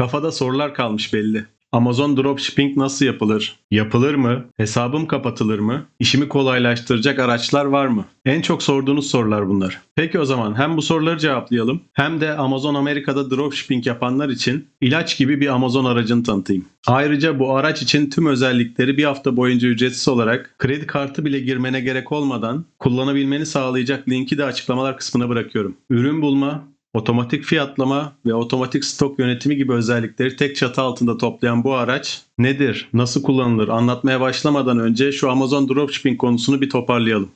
Kafada sorular kalmış belli. Amazon dropshipping nasıl yapılır? Yapılır mı? Hesabım kapatılır mı? İşimi kolaylaştıracak araçlar var mı? En çok sorduğunuz sorular bunlar. Peki o zaman hem bu soruları cevaplayalım hem de Amazon Amerika'da dropshipping yapanlar için ilaç gibi bir Amazon aracını tanıtayım. Ayrıca bu araç için tüm özellikleri bir hafta boyunca ücretsiz olarak kredi kartı bile girmene gerek olmadan kullanabilmeni sağlayacak linki de açıklamalar kısmına bırakıyorum. Ürün bulma, Otomatik fiyatlama ve otomatik stok yönetimi gibi özellikleri tek çatı altında toplayan bu araç nedir, nasıl kullanılır anlatmaya başlamadan önce şu Amazon Dropshipping konusunu bir toparlayalım.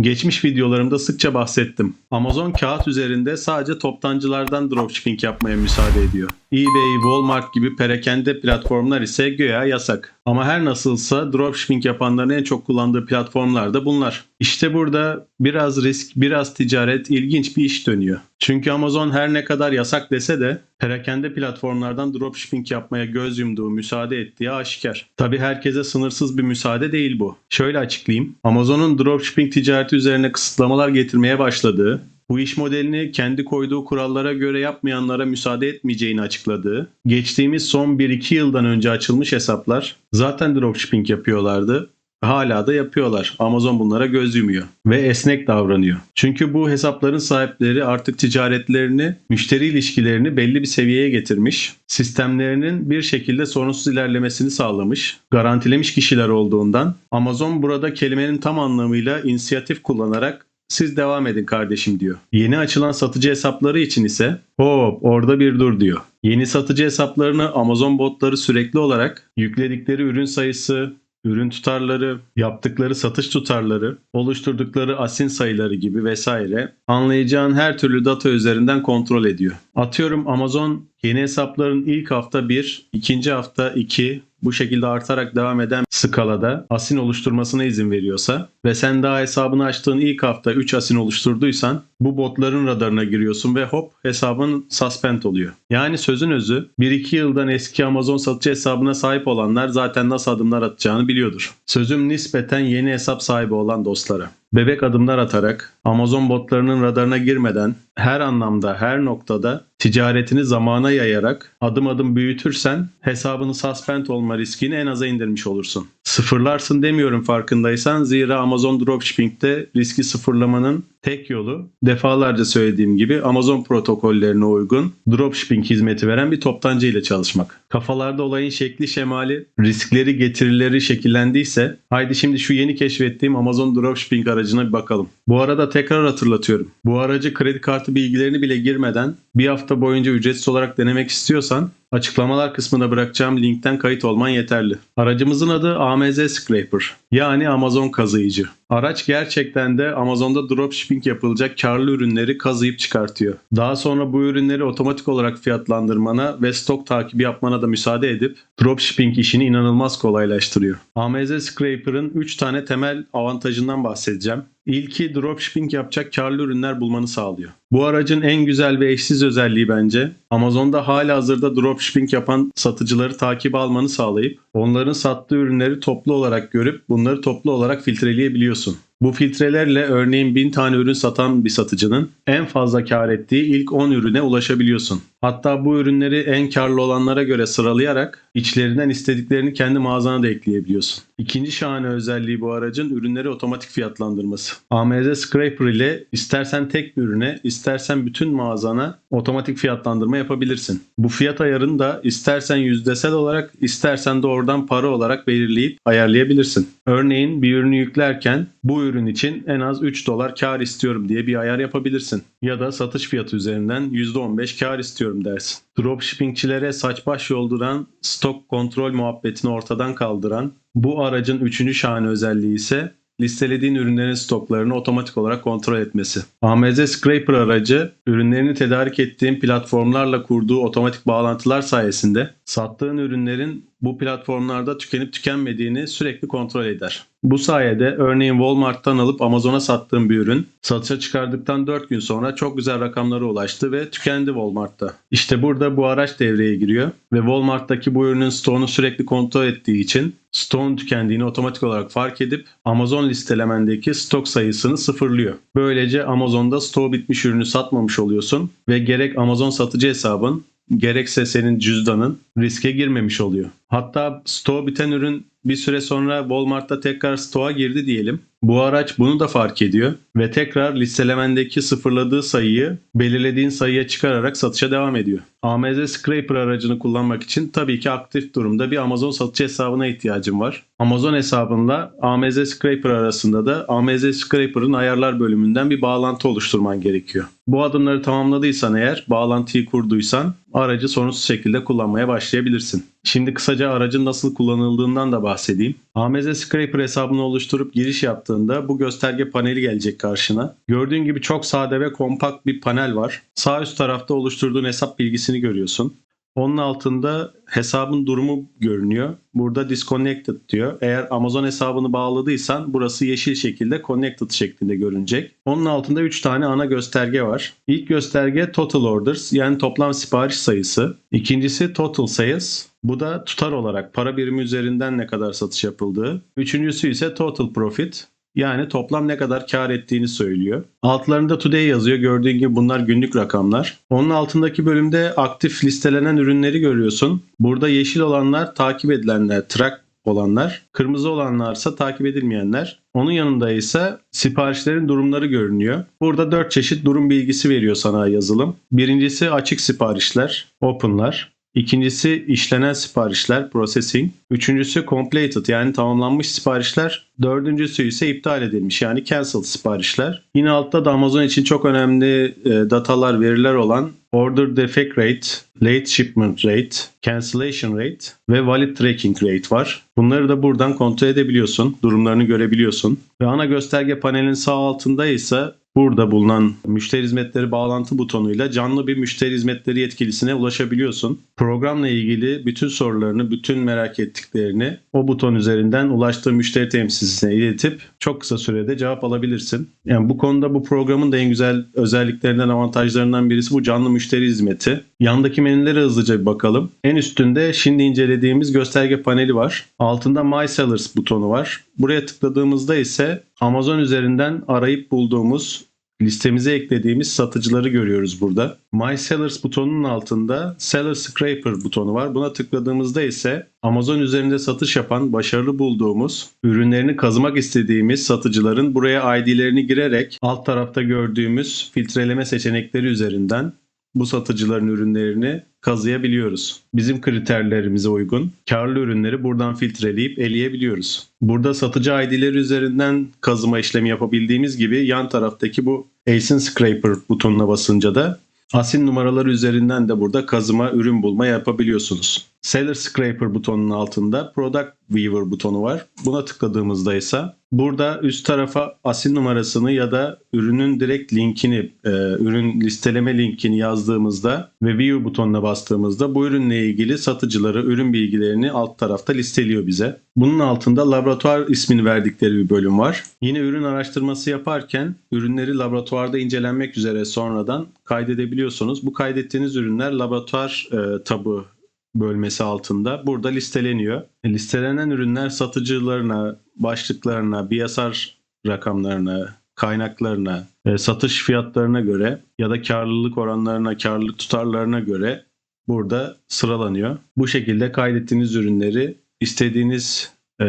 Geçmiş videolarımda sıkça bahsettim. Amazon kağıt üzerinde sadece toptancılardan dropshipping yapmaya müsaade ediyor. eBay, Walmart gibi perakende platformlar ise göya yasak. Ama her nasılsa dropshipping yapanların en çok kullandığı platformlar da bunlar. İşte burada biraz risk, biraz ticaret, ilginç bir iş dönüyor. Çünkü Amazon her ne kadar yasak dese de perakende platformlardan dropshipping yapmaya göz yumduğu, müsaade ettiği aşikar. Tabi herkese sınırsız bir müsaade değil bu. Şöyle açıklayayım. Amazon'un dropshipping ticareti üzerine kısıtlamalar getirmeye başladığı, bu iş modelini kendi koyduğu kurallara göre yapmayanlara müsaade etmeyeceğini açıkladığı, geçtiğimiz son 1-2 yıldan önce açılmış hesaplar zaten dropshipping yapıyorlardı. Hala da yapıyorlar. Amazon bunlara göz yumuyor ve esnek davranıyor. Çünkü bu hesapların sahipleri artık ticaretlerini, müşteri ilişkilerini belli bir seviyeye getirmiş, sistemlerinin bir şekilde sorunsuz ilerlemesini sağlamış, garantilemiş kişiler olduğundan Amazon burada kelimenin tam anlamıyla inisiyatif kullanarak siz devam edin kardeşim diyor. Yeni açılan satıcı hesapları için ise hop orada bir dur diyor. Yeni satıcı hesaplarını Amazon botları sürekli olarak yükledikleri ürün sayısı, ürün tutarları, yaptıkları satış tutarları, oluşturdukları asin sayıları gibi vesaire anlayacağın her türlü data üzerinden kontrol ediyor. Atıyorum Amazon yeni hesapların ilk hafta 1, ikinci hafta 2 bu şekilde artarak devam eden skalada asin oluşturmasına izin veriyorsa ve sen daha hesabını açtığın ilk hafta 3 asin oluşturduysan bu botların radarına giriyorsun ve hop hesabın suspend oluyor. Yani sözün özü 1-2 yıldan eski Amazon satıcı hesabına sahip olanlar zaten nasıl adımlar atacağını biliyordur. Sözüm nispeten yeni hesap sahibi olan dostlara. Bebek adımlar atarak Amazon botlarının radarına girmeden her anlamda her noktada ticaretini zamana yayarak adım adım büyütürsen hesabını suspend olma riskini en aza indirmiş olursun. Sıfırlarsın demiyorum farkındaysan zira Amazon Dropshipping'de riski sıfırlamanın tek yolu defalarca söylediğim gibi Amazon protokollerine uygun dropshipping hizmeti veren bir toptancı ile çalışmak. Kafalarda olayın şekli şemali, riskleri getirileri şekillendiyse haydi şimdi şu yeni keşfettiğim Amazon Dropshipping aracına bir bakalım. Bu arada tekrar hatırlatıyorum. Bu aracı kredi kartı bilgilerini bile girmeden bir hafta boyunca ücretsiz olarak denemek istiyorsan Açıklamalar kısmına bırakacağım linkten kayıt olman yeterli. Aracımızın adı AMZ Scraper yani Amazon kazıyıcı. Araç gerçekten de Amazon'da dropshipping yapılacak karlı ürünleri kazıyıp çıkartıyor. Daha sonra bu ürünleri otomatik olarak fiyatlandırmana ve stok takibi yapmana da müsaade edip dropshipping işini inanılmaz kolaylaştırıyor. AMZ Scraper'ın 3 tane temel avantajından bahsedeceğim. İlki dropshipping yapacak karlı ürünler bulmanı sağlıyor. Bu aracın en güzel ve eşsiz özelliği bence Amazon'da hala hazırda dropshipping yapan satıcıları takip almanı sağlayıp onların sattığı ürünleri toplu olarak görüp bunları toplu olarak filtreleyebiliyorsun. Bu filtrelerle örneğin 1000 tane ürün satan bir satıcının en fazla kar ettiği ilk 10 ürüne ulaşabiliyorsun. Hatta bu ürünleri en karlı olanlara göre sıralayarak içlerinden istediklerini kendi mağazana da ekleyebiliyorsun. İkinci şahane özelliği bu aracın ürünleri otomatik fiyatlandırması. AMZ Scraper ile istersen tek bir ürüne, istersen bütün mağazana otomatik fiyatlandırma yapabilirsin. Bu fiyat ayarını da istersen yüzdesel olarak, istersen de oradan para olarak belirleyip ayarlayabilirsin. Örneğin bir ürünü yüklerken bu ürün için en az 3 dolar kar istiyorum diye bir ayar yapabilirsin. Ya da satış fiyatı üzerinden %15 kar istiyorum dersin. Dropshippingçilere saç baş yolduran, stok kontrol muhabbetini ortadan kaldıran bu aracın üçüncü şahane özelliği ise listelediğin ürünlerin stoklarını otomatik olarak kontrol etmesi. AMZ Scraper aracı ürünlerini tedarik ettiğin platformlarla kurduğu otomatik bağlantılar sayesinde sattığın ürünlerin bu platformlarda tükenip tükenmediğini sürekli kontrol eder. Bu sayede örneğin Walmart'tan alıp Amazon'a sattığım bir ürün satışa çıkardıktan 4 gün sonra çok güzel rakamlara ulaştı ve tükendi Walmart'ta. İşte burada bu araç devreye giriyor ve Walmart'taki bu ürünün stoğunu sürekli kontrol ettiği için stoğun tükendiğini otomatik olarak fark edip Amazon listelemendeki stok sayısını sıfırlıyor. Böylece Amazon'da stoğu bitmiş ürünü satmamış oluyorsun ve gerek Amazon satıcı hesabın gerekse senin cüzdanın riske girmemiş oluyor. Hatta stoğu biten ürün bir süre sonra Walmart'ta tekrar stoğa girdi diyelim. Bu araç bunu da fark ediyor ve tekrar listelemendeki sıfırladığı sayıyı belirlediğin sayıya çıkararak satışa devam ediyor. AMZ Scraper aracını kullanmak için tabii ki aktif durumda bir Amazon satıcı hesabına ihtiyacım var. Amazon hesabınla AMZ Scraper arasında da AMZ Scraper'ın ayarlar bölümünden bir bağlantı oluşturman gerekiyor. Bu adımları tamamladıysan eğer, bağlantıyı kurduysan aracı sorunsuz şekilde kullanmaya başlayabilirsin. Şimdi kısaca aracın nasıl kullanıldığından da bahsedeyim. AMZ Scraper hesabını oluşturup giriş yaptığında bu gösterge paneli gelecek karşına. Gördüğün gibi çok sade ve kompakt bir panel var. Sağ üst tarafta oluşturduğun hesap bilgisini görüyorsun. Onun altında hesabın durumu görünüyor. Burada disconnected diyor. Eğer Amazon hesabını bağladıysan burası yeşil şekilde connected şeklinde görünecek. Onun altında 3 tane ana gösterge var. İlk gösterge total orders yani toplam sipariş sayısı. İkincisi total sales. Bu da tutar olarak para birimi üzerinden ne kadar satış yapıldığı. Üçüncüsü ise total profit. Yani toplam ne kadar kar ettiğini söylüyor. Altlarında today yazıyor. Gördüğün gibi bunlar günlük rakamlar. Onun altındaki bölümde aktif listelenen ürünleri görüyorsun. Burada yeşil olanlar takip edilenler, track olanlar. Kırmızı olanlarsa takip edilmeyenler. Onun yanında ise siparişlerin durumları görünüyor. Burada 4 çeşit durum bilgisi veriyor sana yazılım. Birincisi açık siparişler, open'lar. İkincisi işlenen siparişler, processing. Üçüncüsü completed yani tamamlanmış siparişler. Dördüncüsü ise iptal edilmiş yani cancelled siparişler. Yine altta da Amazon için çok önemli e, datalar, veriler olan order defect rate, late shipment rate, cancellation rate ve valid tracking rate var. Bunları da buradan kontrol edebiliyorsun, durumlarını görebiliyorsun. Ve ana gösterge panelin sağ altında ise Burada bulunan müşteri hizmetleri bağlantı butonuyla canlı bir müşteri hizmetleri yetkilisine ulaşabiliyorsun. Programla ilgili bütün sorularını, bütün merak ettiklerini o buton üzerinden ulaştığı müşteri temsilcisine iletip çok kısa sürede cevap alabilirsin. Yani bu konuda bu programın da en güzel özelliklerinden, avantajlarından birisi bu canlı müşteri hizmeti. Yandaki menülere hızlıca bir bakalım. En üstünde şimdi incelediğimiz gösterge paneli var. Altında My Sellers butonu var. Buraya tıkladığımızda ise Amazon üzerinden arayıp bulduğumuz listemize eklediğimiz satıcıları görüyoruz burada. My Sellers butonunun altında Seller Scraper butonu var. Buna tıkladığımızda ise Amazon üzerinde satış yapan, başarılı bulduğumuz, ürünlerini kazımak istediğimiz satıcıların buraya ID'lerini girerek alt tarafta gördüğümüz filtreleme seçenekleri üzerinden bu satıcıların ürünlerini kazıyabiliyoruz. Bizim kriterlerimize uygun karlı ürünleri buradan filtreleyip eleyebiliyoruz. Burada satıcı ID'leri üzerinden kazıma işlemi yapabildiğimiz gibi yan taraftaki bu ASIN Scraper butonuna basınca da ASIN numaraları üzerinden de burada kazıma, ürün bulma yapabiliyorsunuz. Seller Scraper butonunun altında Product Viewer butonu var. Buna tıkladığımızda ise burada üst tarafa ASIN numarasını ya da ürünün direkt linkini, e, ürün listeleme linkini yazdığımızda ve View butonuna bastığımızda bu ürünle ilgili satıcıları, ürün bilgilerini alt tarafta listeliyor bize. Bunun altında laboratuvar ismini verdikleri bir bölüm var. Yine ürün araştırması yaparken ürünleri laboratuvarda incelenmek üzere sonradan kaydedebiliyorsunuz. Bu kaydettiğiniz ürünler laboratuvar e, tabı bölmesi altında burada listeleniyor. Listelenen ürünler satıcılarına, başlıklarına, BSR rakamlarına, kaynaklarına, e, satış fiyatlarına göre ya da karlılık oranlarına, karlılık tutarlarına göre burada sıralanıyor. Bu şekilde kaydettiğiniz ürünleri istediğiniz e,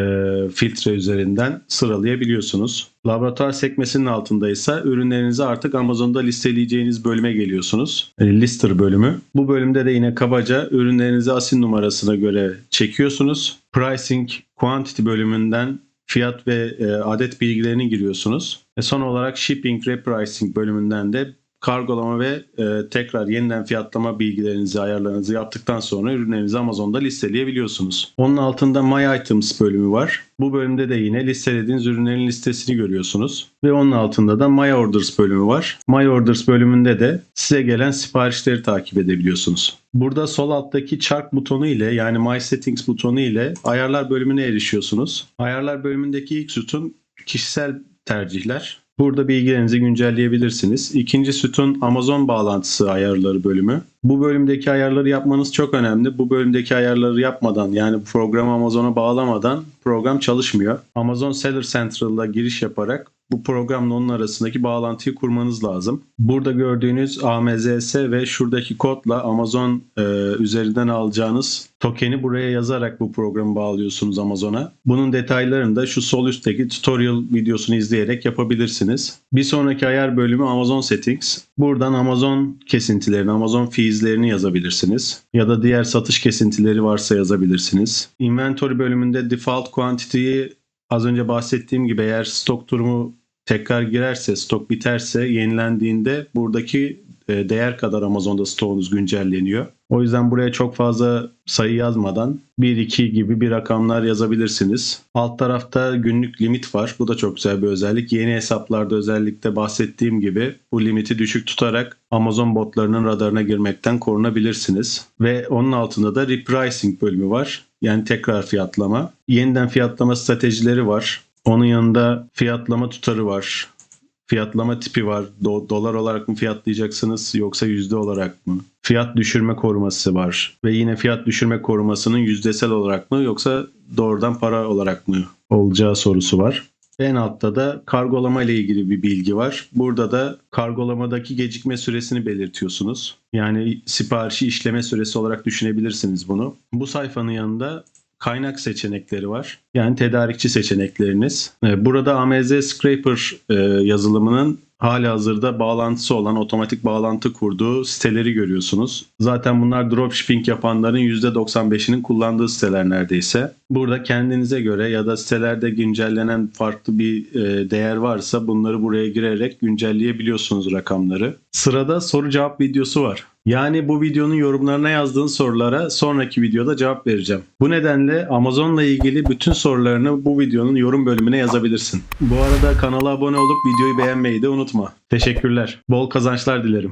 filtre üzerinden sıralayabiliyorsunuz. Laboratuvar sekmesinin altında ise ürünlerinizi artık Amazon'da listeleyeceğiniz bölüme geliyorsunuz. E, lister bölümü. Bu bölümde de yine kabaca ürünlerinizi asin numarasına göre çekiyorsunuz. Pricing, quantity bölümünden fiyat ve e, adet bilgilerini giriyorsunuz. Ve son olarak shipping, repricing bölümünden de kargolama ve e, tekrar yeniden fiyatlama bilgilerinizi, ayarlarınızı yaptıktan sonra ürünlerinizi Amazon'da listeleyebiliyorsunuz. Onun altında My Items bölümü var. Bu bölümde de yine listelediğiniz ürünlerin listesini görüyorsunuz. Ve onun altında da My Orders bölümü var. My Orders bölümünde de size gelen siparişleri takip edebiliyorsunuz. Burada sol alttaki chart butonu ile yani My Settings butonu ile ayarlar bölümüne erişiyorsunuz. Ayarlar bölümündeki ilk sütun kişisel tercihler. Burada bilgilerinizi güncelleyebilirsiniz. İkinci sütun Amazon bağlantısı ayarları bölümü. Bu bölümdeki ayarları yapmanız çok önemli. Bu bölümdeki ayarları yapmadan yani programı Amazon'a bağlamadan program çalışmıyor. Amazon Seller Central'da giriş yaparak bu programla onun arasındaki bağlantıyı kurmanız lazım. Burada gördüğünüz AMZS ve şuradaki kodla Amazon e, üzerinden alacağınız tokeni buraya yazarak bu programı bağlıyorsunuz Amazon'a. Bunun detaylarını da şu sol üstteki tutorial videosunu izleyerek yapabilirsiniz. Bir sonraki ayar bölümü Amazon Settings. Buradan Amazon kesintilerini, Amazon fees'lerini yazabilirsiniz. Ya da diğer satış kesintileri varsa yazabilirsiniz. Inventory bölümünde default quantity'yi az önce bahsettiğim gibi eğer stok durumu tekrar girerse, stok biterse yenilendiğinde buradaki e, değer kadar Amazon'da stoğunuz güncelleniyor. O yüzden buraya çok fazla sayı yazmadan 1-2 gibi bir rakamlar yazabilirsiniz. Alt tarafta günlük limit var. Bu da çok güzel bir özellik. Yeni hesaplarda özellikle bahsettiğim gibi bu limiti düşük tutarak Amazon botlarının radarına girmekten korunabilirsiniz. Ve onun altında da repricing bölümü var. Yani tekrar fiyatlama. Yeniden fiyatlama stratejileri var. Onun yanında fiyatlama tutarı var. Fiyatlama tipi var. Do- dolar olarak mı fiyatlayacaksınız yoksa yüzde olarak mı? Fiyat düşürme koruması var. Ve yine fiyat düşürme korumasının yüzdesel olarak mı yoksa doğrudan para olarak mı olacağı sorusu var. En altta da kargolama ile ilgili bir bilgi var. Burada da kargolamadaki gecikme süresini belirtiyorsunuz. Yani siparişi işleme süresi olarak düşünebilirsiniz bunu. Bu sayfanın yanında kaynak seçenekleri var. Yani tedarikçi seçenekleriniz. Ee, Burada AMZ Scraper e, yazılımının hala hazırda bağlantısı olan otomatik bağlantı kurduğu siteleri görüyorsunuz. Zaten bunlar dropshipping yapanların %95'inin kullandığı siteler neredeyse. Burada kendinize göre ya da sitelerde güncellenen farklı bir e, değer varsa bunları buraya girerek güncelleyebiliyorsunuz rakamları. Sırada soru cevap videosu var. Yani bu videonun yorumlarına yazdığın sorulara sonraki videoda cevap vereceğim. Bu nedenle Amazon'la ilgili bütün sorularını bu videonun yorum bölümüne yazabilirsin. Bu arada kanala abone olup videoyu beğenmeyi de unutma. Teşekkürler. Bol kazançlar dilerim.